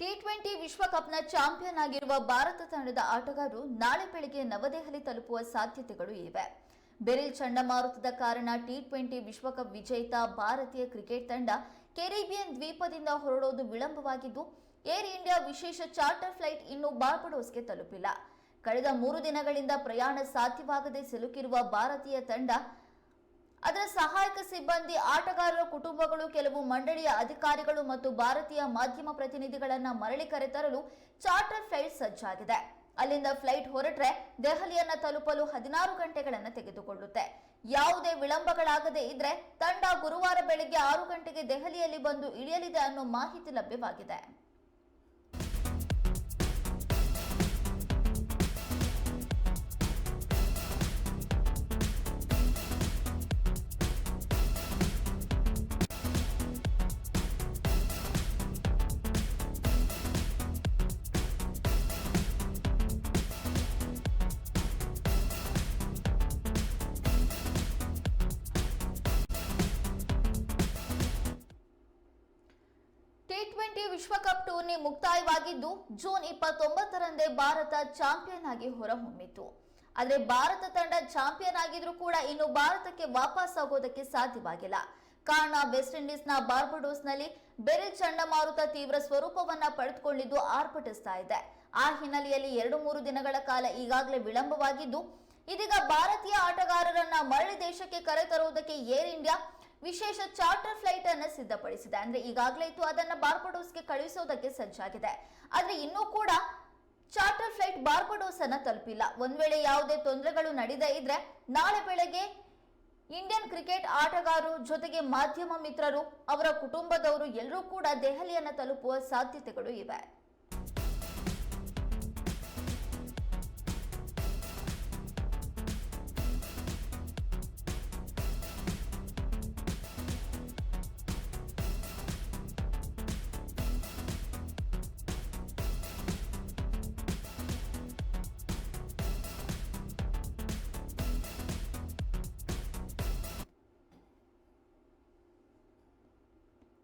T twenty ವಿಶ್ವಕಪ್ನ champion ಆಗಿರುವ ಭಾರತ ತಂಡದ ಆಟಗಾರರು ನಾಳೆ ಬೆಳಗ್ಗೆ ನವದೆಹಲಿ ತಲುಪುವ ಸಾಧ್ಯತೆಗಳು ಇವೆ. ಬೆರಿಲ್ ಚಂಡಮಾರುತದ ಕಾರಣ ಟಿ ಟ್ವೆಂಟಿ ವಿಶ್ವಕಪ್ ವಿಜೇತ ಭಾರತೀಯ ಕ್ರಿಕೆಟ್ ತಂಡ ಕೆರಿಬಿಯನ್ ದ್ವೀಪದಿಂದ ಹೊರಡೋದು ವಿಳಂಬವಾಗಿದ್ದು, ಏರ್ ಇಂಡಿಯಾ ವಿಶೇಷ ಚಾರ್ಟರ್ ಫ್ಲೈಟ್ ಇನ್ನೂ ಬಾರ್ಬಡೋಸ್ಗೆ ತಲುಪಿಲ್ಲ. ಕಳೆದ ಮೂರು ದಿನಗಳಿಂದ ಪ್ರಯಾಣ ಸಾಧ್ಯವಾಗದೆ ಸಿಲುಕಿರುವ ಭಾರತೀಯ ತಂಡ ಅದರ ಸಹಾಯಕ ಸಿಬ್ಬಂದಿ, ಆಟಗಾರರ, ಕುಟುಂಬಗಳು, ಕೆಲವು ಮಂಡಳಿಯ ಅಧಿಕಾರಿಗಳು ಮತ್ತು ಭಾರತೀಯ ಮಾಧ್ಯಮ ಪ್ರತಿನಿಧಿಗಳನ್ನ ಮರಳಿ ಕರೆತರಲು ಚಾರ್ಟರ್ ಫ್ಲೈಟ್ ಸಜ್ಜಾಗಿದೆ. ಅಲ್ಲಿಂದ ಫ್ಲೈಟ್ ಹೊರಟ್ರೆ ದೆಹಲಿಯನ್ನ ತಲುಪಲು ಹದಿನಾರು ಗಂಟೆಗಳನ್ನು ತೆಗೆದುಕೊಳ್ಳುತ್ತೆ. ಯಾವುದೇ ವಿಳಂಬಗಳಾಗದೇ ಇದ್ರೆ ತಂಡ ಗುರುವಾರ ಬೆಳಗ್ಗೆ ಆರು ಗಂಟೆಗೆ ದೆಹಲಿಯಲ್ಲಿ ಬಂದು ಇಳಿಯಲಿದೆ ಅನ್ನೋ ಮಾಹಿತಿ ಲಭ್ಯವಾಗಿದೆ. ಟ್ವೆಂಟಿ ವಿಶ್ವಕಪ್ ಟೂರ್ನಿ ಮುಕ್ತಾಯವಾಗಿದ್ದು ಜೂನ್ ಇಪ್ಪತ್ತೊಂಬತ್ತರಂದೇ ಭಾರತ ಚಾಂಪಿಯನ್ ಆಗಿ ಹೊರಹೊಮ್ಮಿತು. ಆದರೆ ಭಾರತ ತಂಡ ಚಾಂಪಿಯನ್ ಆಗಿದ್ರೂ ಕೂಡ ಇನ್ನು ಭಾರತಕ್ಕೆ ವಾಪಸ್ ಆಗೋದಕ್ಕೆ ಸಾಧ್ಯವಾಗಿಲ್ಲ. ಕಾರಣ ವೆಸ್ಟ್ ಇಂಡೀಸ್ನ ಬಾರ್ಬಡೋಸ್ನಲ್ಲಿ ಬೆರೆ ಚಂಡಮಾರುತ ತೀವ್ರ ಸ್ವರೂಪವನ್ನ ಪಡೆದುಕೊಂಡಿದ್ದು ಆರ್ಭಟಿಸ್ತಾ ಇದೆ ಆ ಹಿನ್ನೆಲೆಯಲ್ಲಿ ಎರಡು ಮೂರು ದಿನಗಳ ಕಾಲ ಈಗಾಗಲೇ ವಿಳಂಬವಾಗಿದ್ದು, ಇದೀಗ ಭಾರತೀಯ ಆಟಗಾರರನ್ನ ಮರಳಿ ದೇಶಕ್ಕೆ ಕರೆತರುವುದಕ್ಕೆ ಏರ್ ಇಂಡಿಯಾ ವಿಶೇಷ ಚಾರ್ಟರ್ ಫ್ಲೈಟ್ ಅನ್ನು ಸಿದ್ಧಪಡಿಸಿದೆ. ಅಂದ್ರೆ ಈಗಾಗಲೇ ಇತ್ತು, ಅದನ್ನ ಬಾರ್ಬಡೋಸ್ಗೆ ಕಳುಹಿಸೋದಕ್ಕೆ ಸಜ್ಜಾಗಿದೆ. ಆದ್ರೆ ಇನ್ನೂ ಕೂಡ ಚಾರ್ಟರ್ ಫ್ಲೈಟ್ ಬಾರ್ಬಡೋಸ್ ಅನ್ನ ತಲುಪಿಲ್ಲ. ಒಂದ್ ವೇಳೆ ಯಾವುದೇ ತೊಂದರೆಗಳು ನಡೆದೇ ಇದ್ರೆ, ನಾಳೆ ಬೆಳಗ್ಗೆ ಇಂಡಿಯನ್ ಕ್ರಿಕೆಟ್ ಆಟಗಾರರು ಜೊತೆಗೆ ಮಾಧ್ಯಮ ಮಿತ್ರರು, ಅವರ ಕುಟುಂಬದವರು ಎಲ್ಲರೂ ಕೂಡ ದೆಹಲಿಯನ್ನು ತಲುಪುವ ಸಾಧ್ಯತೆಗಳು ಇವೆ.